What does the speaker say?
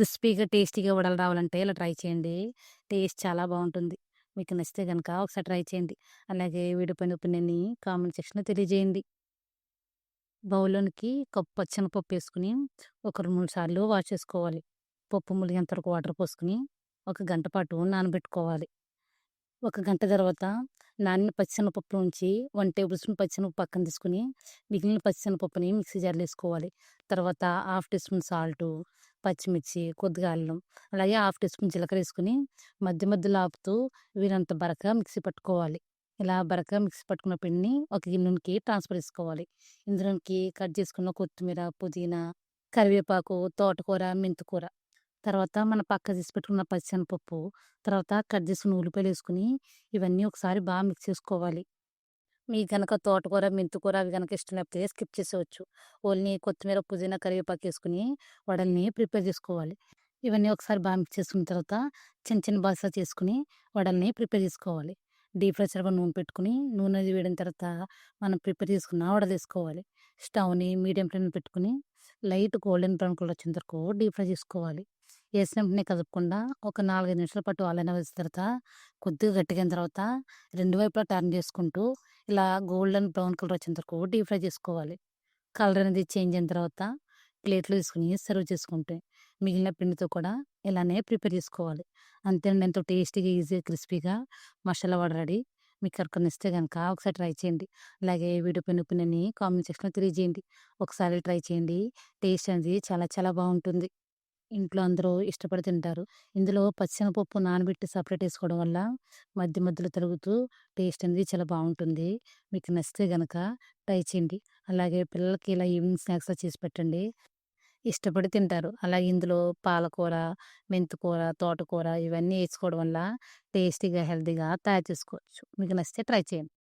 క్రిస్పీగా, టేస్టీగా వడలు రావాలంటే ఇలా ట్రై చేయండి. టేస్ట్ చాలా బాగుంటుంది మీకు నచ్చితే కనుక ఒకసారి ట్రై చేయండి. అలాగే వీడియో పైన ఒపీనియన్‌ని కామెంట్ సెక్షన్‌లో తెలియజేయండి. బౌల్‌లోనికి కప్పు పచ్చెనపప్పు వేసుకుని ఒక 2, 3 సార్లు వాష్ చేసుకోవాలి. పప్పు ములిగేంత వరకు వాటర్ పోసుకొని ఒక గంట పాటు నానబెట్టుకోవాలి. ఒక గంట తర్వాత నానిన పచ్చెనపప్పు నుంచి వన్ టేబుల్ స్పూన్ పచ్చెనపప్పు పక్కన తీసుకొని మిగిలిన పచ్చిశనగపప్పుని మిక్సీ జార్‌లో వేసుకోవాలి తర్వాత హాఫ్ టీ స్పూన్ సాల్టు, పచ్చిమిర్చి, కొద్దిగా అల్లం, అలాగే హాఫ్ టీ స్పూన్ జీలకర్ర వేసుకుని మధ్య మధ్యలో ఆపుతూ వీరంత బరకగా మిక్సీ పట్టుకోవాలి. ఇలా బరకగా మిక్సీ పట్టుకున్న పిండిని ఒక గిన్నెకి ట్రాన్స్‌ఫర్ చేసుకోవాలి. ఇందులోకి కట్ చేసుకున్న కొత్తిమీర, పుదీనా, కరివేపాకు, తోటకూర, మెంతికూర, తర్వాత మనం పక్క తీసి పెట్టుకున్న పచ్చిశనపప్పు తర్వాత కట్ చేసుకున్న ఉల్లిపాయలు వేసుకుని ఇవన్నీ ఒకసారి బాగా మిక్స్ చేసుకోవాలి. మీకు కనుక తోటకూర, మెంతికూర అవి కనుక ఇష్టం లేకపోతే స్కిప్ చేసేవచ్చు ఓన్లీ కొత్తిమీర, పుదీనా, కరివేపాకు వేసుకుని వడల్ని ప్రిపేర్ చేసుకోవాలి. ఇవన్నీ ఒకసారి బాగా మిక్స్ చేసుకున్న తర్వాత చిన్న చిన్న బాసా చేసుకుని వడల్ని ప్రిపేర్ చేసుకోవాలి. డీప్ ఫ్రై సరిపడా నూనె పెట్టుకుని నూనె అది తర్వాత మనం ప్రిపేర్ చేసుకున్న వడలు తీసుకోవాలి స్టవ్‌ని మీడియం ఫ్లేమ్ పెట్టుకుని లైట్ గోల్డెన్ బ్రౌన్ కలర్ వచ్చిన వరకు డీప్ ఫ్రై చేసుకోవాలి. వేసిన వెంటనే కదపకుండా ఒక 4, 5 నిమిషాల పాటు అలానే వేసిన తర్వాత కొద్దిగా గట్టిగిన తర్వాత రెండు వైపులా టర్న్ చేసుకుంటూ ఇలా గోల్డెన్ బ్రౌన్ కలర్ వచ్చిన వరకు డీప్ ఫ్రై చేసుకోవాలి. కలర్ అనేది చేంజ్ అయిన తర్వాత ప్లేట్‌లో తీసుకుని సర్వ్ చేసుకుంటే మిగిలిన పిండితో కూడా ఇలానే ప్రిపేర్ చేసుకోవాలి. అంతేనండి ఎంతో టేస్టీగా, ఈజీగా, క్రిస్పీగా మసాలా వాడ రెడీ. మీకు కనుక ఇస్తే కనుక ఒకసారి ట్రై చేయండి. అలాగే వీడియో పైన ఒపీనియన్‌ని కామెంట్ సెక్షన్‌లో తెలియజేయండి. ఒకసారి ట్రై చేయండి. టేస్ట్ అనేది చాలా చాలా బాగుంటుంది ఇంట్లో అందరూ ఇష్టపడి తింటారు. ఇందులో పచ్చెనపప్పు నానబెట్టి సెపరేట్ ఏసుకోవడం వల్ల మధ్య మధ్యలో తిరుగుతూ టేస్ట్ అనేది చాలా బావుంటుంది. మీకు నచ్చితే గనక ట్రై చేయండి. అలాగే పిల్లలకి ఇలా ఈవినింగ్ స్నాక్స్‌లా చేసి పెట్టండి. ఇష్టపడి తింటారు. అలాగే ఇందులో పాలకూర, మెంతికూర, తోటకూర ఇవన్నీ ఏసుకోవడం వల్ల టేస్టీగా, హెల్తీగా తయారు చేసుకోవచ్చు. మీకు నచ్చితే ట్రై చేయండి.